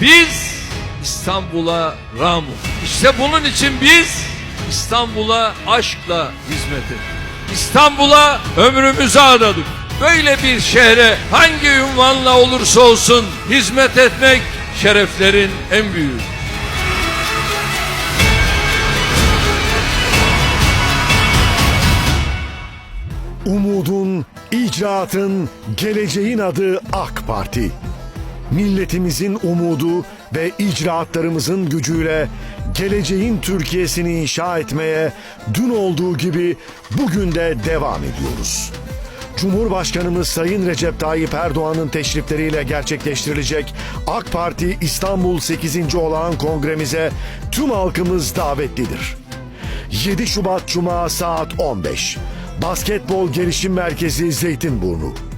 Biz İstanbul'a Ramu. İşte bunun için biz İstanbul'a aşkla hizmet ettik. İstanbul'a ömrümüzü adadık. Böyle bir şehre hangi ünvanla olursa olsun hizmet etmek şereflerin en büyüğü. Umudun, icraatın, geleceğin adı AK Parti. Milletimizin umudu ve icraatlarımızın gücüyle geleceğin Türkiye'sini inşa etmeye dün olduğu gibi bugün de devam ediyoruz. Cumhurbaşkanımız Sayın Recep Tayyip Erdoğan'ın teşrifleriyle gerçekleştirilecek AK Parti İstanbul 8. Olağan Kongremize tüm halkımız davetlidir. 7 Şubat Cuma saat 15. Basketbol Gelişim Merkezi Zeytinburnu.